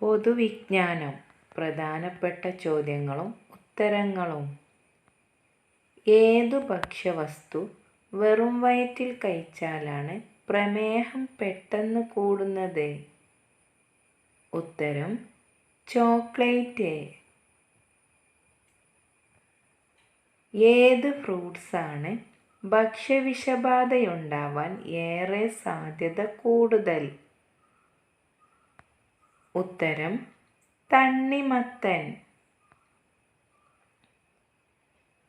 പൊതുവിജ്ഞാനം. പ്രധാനപ്പെട്ട ചോദ്യങ്ങളും ഉത്തരങ്ങളും. ഏതു ഭക്ഷ്യവസ്തു വെറും വയറ്റിൽ കഴിച്ചാലാണ് പ്രമേഹം പെട്ടെന്ന് കൂടുന്നത്? ഉത്തരം ചോക്ലേറ്റ്. ഏത് ഫ്രൂട്ട്സാണ് ഭക്ഷ്യവിഷബാധയുണ്ടാവാൻ ഏറെ സാധ്യത കൂടുതൽ? ഉത്തരം തണ്ണിമത്തൻ.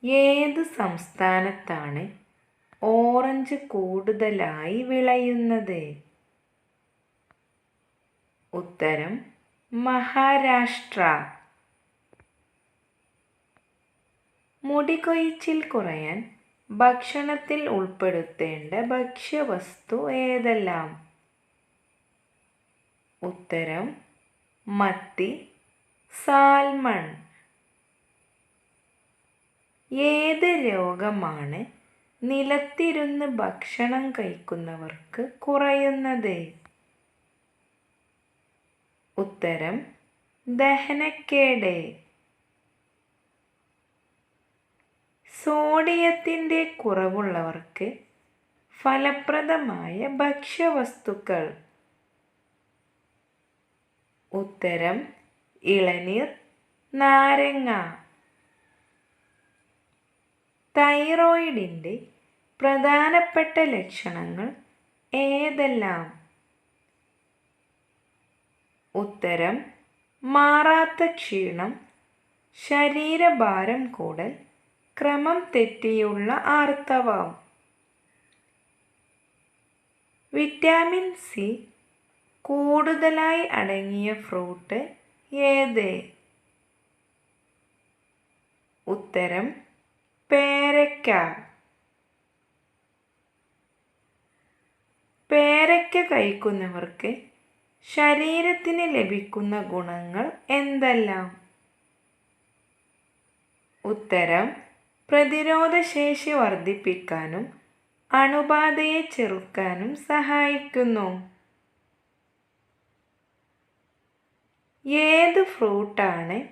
ഏത് സംസ്ഥാനത്താണ് ഓറഞ്ച് കൂടുതലായി വിളയുന്നത്? ഉത്തരം മഹാരാഷ്ട്ര. മുടികൊഴിച്ചിൽ കുറയാൻ ഭക്ഷണത്തിൽ ഉൾപ്പെടുത്തേണ്ട ഭക്ഷ്യവസ്തു ഏതെല്ലാം? ഉത്തരം മത്തി സാൽമൺ. ഏത് രോഗമാണ് നിലത്തിരുന്ന് ഭക്ഷണം കഴിക്കുന്നവർക്ക് കുറയുന്നത്? ഉത്തരം ദഹനക്കേട്. സോഡിയത്തിന്റെ കുറവുള്ളവർക്ക് ഫലപ്രദമായ ഭക്ഷ്യവസ്തുക്കൾ. ഉത്തരം ഇളനീർ നാരങ്ങ. തൈറോയിഡിന്റെ പ്രധാനപ്പെട്ട ലക്ഷണങ്ങൾ ഏതെല്ലാം? ഉത്തരം മാറാത്ത ക്ഷീണം ശരീരഭാരം കൂടൽ ക്രമം തെറ്റിയുള്ള ആർത്തവം. വിറ്റാമിൻ സി കൂടുതലായി അടങ്ങിയ ഫ്രൂട്ട് ഏത്? ഉത്തരം പേരക്ക പേരക്ക കഴിക്കുന്നവർക്ക് ശരീരത്തിന് ലഭിക്കുന്ന ഗുണങ്ങൾ എന്തെല്ലാം? ഉത്തരം പ്രതിരോധശേഷി വർദ്ധിപ്പിക്കാനും അണുബാധയെ ചെറുക്കാനും സഹായിക്കുന്നു. ഏത് ഫ്രൂട്ടാണ്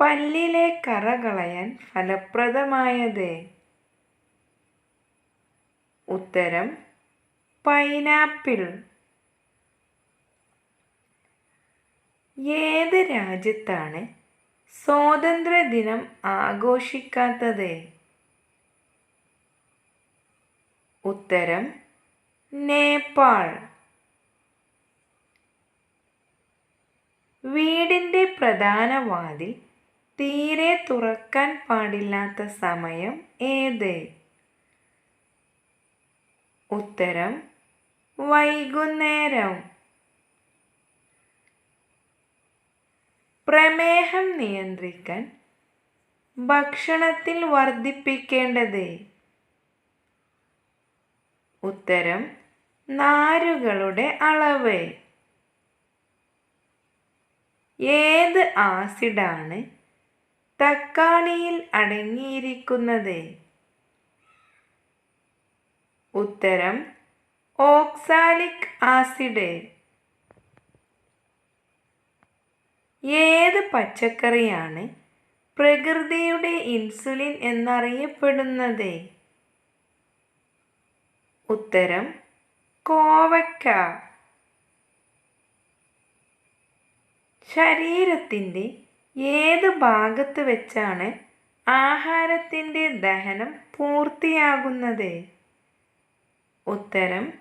പല്ലിലെ കറ കളയാൻ ഫലപ്രദമായത്? ഉത്തരം പൈനാപ്പിൾ. ഏത് രാജ്യത്താണ് സ്വാതന്ത്ര്യദിനം ആഘോഷിക്കാത്തത്? ഉത്തരം നേപ്പാൾ. വീടിന്റെ പ്രധാന വാതിൽ തീരെ തുറക്കാൻ പാടില്ലാത്ത സമയം ഏത്? ഉത്തരം വൈകുന്നേരം. പ്രമേഹം നിയന്ത്രിക്കാൻ ഭക്ഷണത്തിൽ വർദ്ധിപ്പിക്കേണ്ടത്? ഉത്തരം നാരുകളുടെ അളവ്. ഏത് ആസിഡാണ് തക്കാളിയിൽ അടങ്ങിയിരിക്കുന്നത്? ഉത്തരം ഓക്സാലിക് ആസിഡ്. ഏത് പച്ചക്കറിയാണ് പ്രകൃതിയുടെ ഇൻസുലിൻ എന്നറിയപ്പെടുന്നത്? ഉത്തരം കോവയ്ക്ക ശരീരത്തിന്റെ ഏത് ഭാഗത്ത് വെച്ചാണ് ആഹാരത്തിന്റെ ദഹനം പൂർത്തിയാകുന്നത്? ഉത്തരം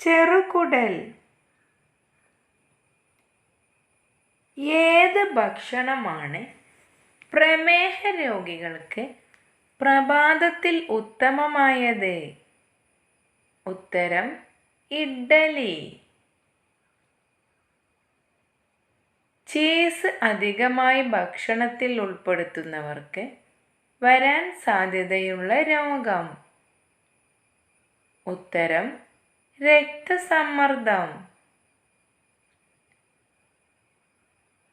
ചെറുകുടൽ. ഏത് ഭക്ഷണമാണ് പ്രമേഹ രോഗികൾക്ക് പ്രഭാതത്തിൽ ഉത്തമമായത്? ഉത്തരം ഇഡ്ഡലി. ചീസ് അധികമായി ഭക്ഷണത്തിൽ ഉൾപ്പെടുത്തുന്നവർക്ക് വരാൻ സാധ്യതയുള്ള രോഗം. ഉത്തരം രക്തസമ്മർദ്ദം.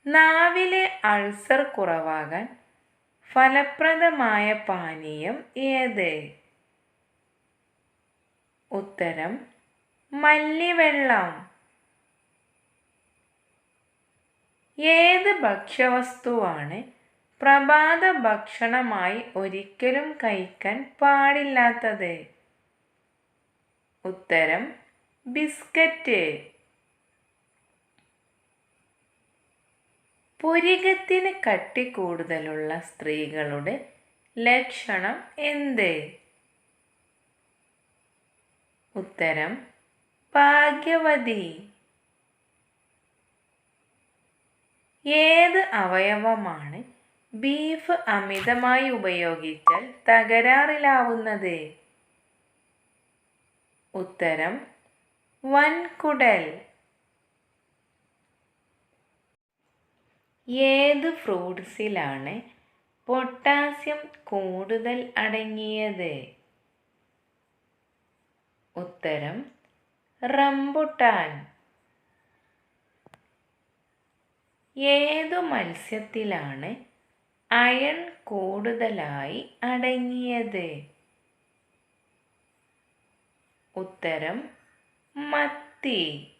നാവിലെ അൾസർ കുറവാകാൻ ഫലപ്രദമായ പാനീയം ഏത്? ഉത്തരം മല്ലിവെള്ളം. ഏത് ഭക്ഷ്യവസ്തുവാണ് പ്രഭാത ഭക്ഷണമായി ഒരിക്കലും കഴിക്കാൻ പാടില്ലാത്തത്? ഉത്തരം ബിസ്ക്കറ്റ്. പുരികത്തിന് കട്ടി കൂടുതലുള്ള സ്ത്രീകളുടെ ലക്ഷണം എന്ത്? ഉത്തരം ഭാഗ്യവതി. ഏത് അവയവമാണ് ബീഫ് അമിതമായി ഉപയോഗിച്ചാൽ തകരാറിലാവുന്നത്? ഉത്തരം വൻകുടൽ. ഏത് ഫ്രൂട്ട്സിലാണ് പൊട്ടാസ്യം കൂടുതൽ അടങ്ങിയത്? ഉത്തരം റംബുട്ടാൻ. ഏതു മത്സ്യത്തിലാണ് അയൺ കൂടുതലായി അടങ്ങിയത്? ഉത്തരം മത്തി.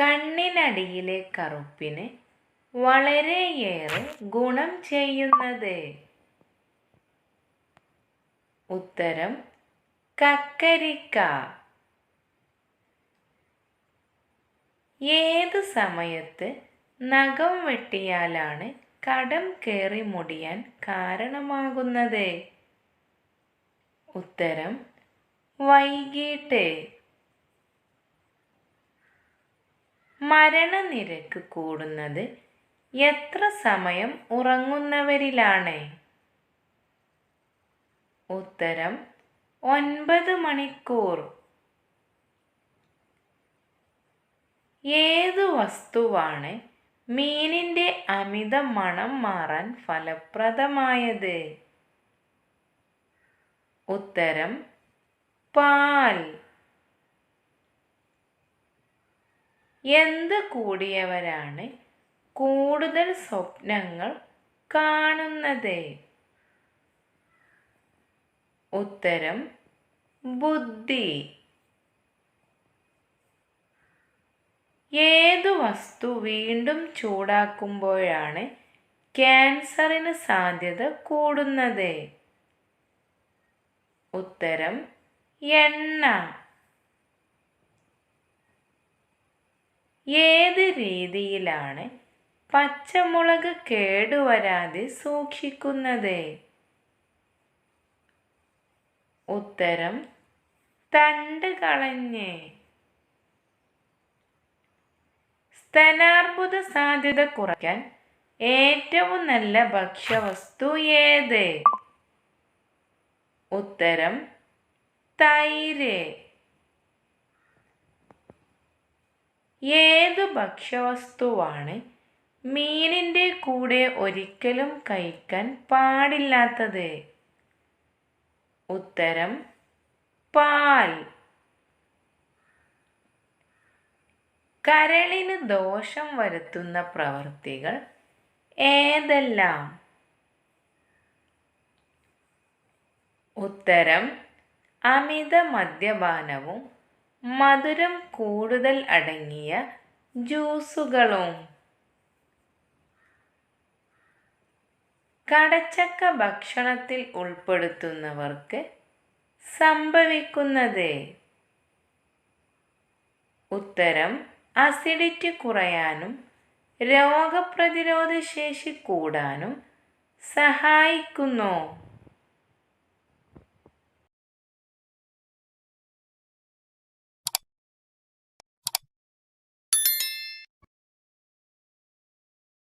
കണ്ണിനടിയിലെ കറുപ്പിന് വളരെയേറെ ഗുണം ചെയ്യുന്നത്. ഉത്തരം കക്കരിക്ക. ഏത് സമയത്ത് നഖം വെട്ടിയാലാണ് കടം കയറി മുടിയാൻ കാരണമാകുന്നത്? ഉത്തരം വൈകിട്ട്. മരണനിരക്ക് കൂടുന്നത് എത്ര സമയം ഉറങ്ങുന്നവരിലാണ്? ഉത്തരം ഒൻപത് മണിക്കൂർ. ഏതു വസ്തുവാണ് മീനിന്റെ അമിത മണം മാറാൻ ഫലപ്രദമായത്? ഉത്തരം പാൽ. എന്ത് കൂടിയവരാണ് കൂടുതൽ സ്വപ്നങ്ങൾ കാണുന്നത്? ഉത്തരം ബുദ്ധി. ഏതു വസ്തു വീണ്ടും ചൂടാക്കുമ്പോഴാണ് ക്യാൻസറിന് സാധ്യത കൂടുന്നത്? ഉത്തരം എണ്ണ. ഏത് രീതിയിലാണ് പച്ചമുളക് കേടുവരാതെ സൂക്ഷിക്കുന്നത്? ഉത്തരം തണ്ട് കളഞ്ഞ്. സ്തനാർബുദ സാധ്യത കുറയ്ക്കാൻ ഏറ്റവും നല്ല ഭക്ഷ്യവസ്തു ഏത്? ഉത്തരം തൈര്. ഏതു ഭക്ഷ്യവസ്തുവാണ് മീനിന്റെ കൂടെ ഒരിക്കലും കഴിക്കാൻ പാടില്ലാത്തത്? ഉത്തരം പാൽ. കരളിന് ദോഷം വരുത്തുന്ന പ്രവൃത്തികൾ ഏതെല്ലാം? ഉത്തരം അമിത മദ്യപാനവും മധുരം കൂടുതൽ അടങ്ങിയ ജ്യൂസുകളും. കടച്ചക്ക ഭക്ഷണത്തിൽ ഉൾപ്പെടുത്തുന്നവർക്ക് സംഭവിക്കുന്നത്? ഉത്തരം അസിഡിറ്റി കുറയാനും രോഗപ്രതിരോധ ശേഷി കൂടാനും സഹായിക്കുന്നു.